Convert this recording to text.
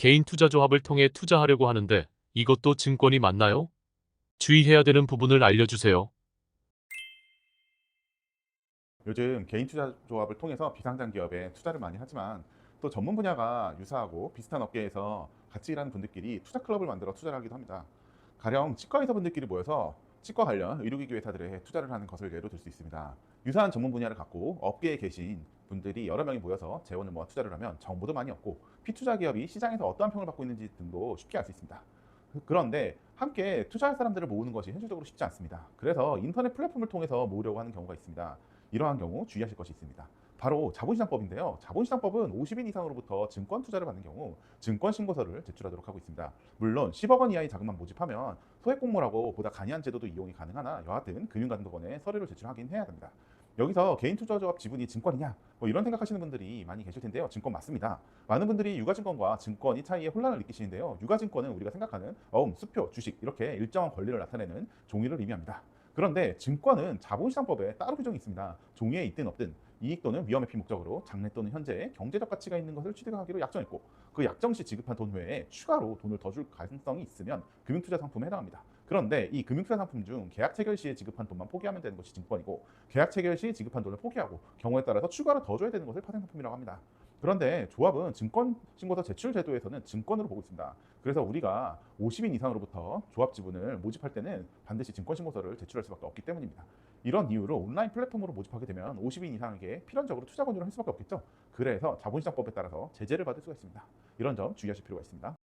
개인 투자 조합을 통해 투자하려고 하는데 이것도 증권이 맞나요? 주의해야 되는 부분을 알려주세요. 요즘 개인 투자 조합을 통해서 비상장 기업에 투자를 많이 하지만 또 전문 분야가 유사하고 비슷한 업계에서 같이 일하는 분들끼리 투자 클럽을 만들어 투자를 하기도 합니다. 가령 치과 의사 분들끼리 모여서 치과 관련 의료기기 회사들에 투자를 하는 것을 예로 들 수 있습니다. 유사한 전문 분야를 갖고 업계에 계신 분들이 여러 명이 모여서 재원을 모아 투자를 하면 정보도 많이 얻고 피투자 기업이 시장에서 어떠한 평을 받고 있는지 등도 쉽게 알 수 있습니다. 그런데 함께 투자할 사람들을 모으는 것이 현실적으로 쉽지 않습니다. 그래서 인터넷 플랫폼을 통해서 모으려고 하는 경우가 있습니다. 이러한 경우 주의하실 것이 있습니다. 바로 자본시장법인데요. 자본시장법은 50인 이상으로부터 증권 투자를 받는 경우 증권 신고서를 제출하도록 하고 있습니다. 물론 10억 원 이하의 자금만 모집하면 소액 공모라고 보다 간이한 제도도 이용이 가능하나 여하튼 금융감독원에 서류를 제출하긴 해야 됩니다. 여기서 개인 투자 조합 지분이 증권이냐 뭐 이런 생각하시는 분들이 많이 계실 텐데요. 증권 맞습니다. 많은 분들이 유가증권과 증권이 차이에 혼란을 느끼시는데요. 유가증권은 우리가 생각하는 어음, 수표, 주식 이렇게 일정한 권리를 나타내는 종이를 의미합니다. 그런데 증권은 자본시장법에 따로 규정이 있습니다. 종이에 있든 없든 이익 또는 위험 회피 목적으로 장래 또는 현재에 경제적 가치가 있는 것을 취득하기로 약정했고 그 약정 시 지급한 돈 외에 추가로 돈을 더 줄 가능성이 있으면 금융투자 상품에 해당합니다. 그런데 이 금융투자 상품 중 계약 체결 시에 지급한 돈만 포기하면 되는 것이 증권이고 계약 체결 시 지급한 돈을 포기하고 경우에 따라서 추가로 더 줘야 되는 것을 파생 상품이라고 합니다. 그런데 조합은 증권 신고서 제출 제도에서는 증권으로 보고 있습니다. 그래서 우리가 50인 이상으로부터 조합 지분을 모집할 때는 반드시 증권 신고서를 제출할 수밖에 없기 때문입니다. 이런 이유로 온라인 플랫폼으로 모집하게 되면 50인 이상에게 필연적으로 투자 권유를 할 수밖에 없겠죠. 그래서 자본시장법에 따라서 제재를 받을 수가 있습니다. 이런 점 주의하실 필요가 있습니다.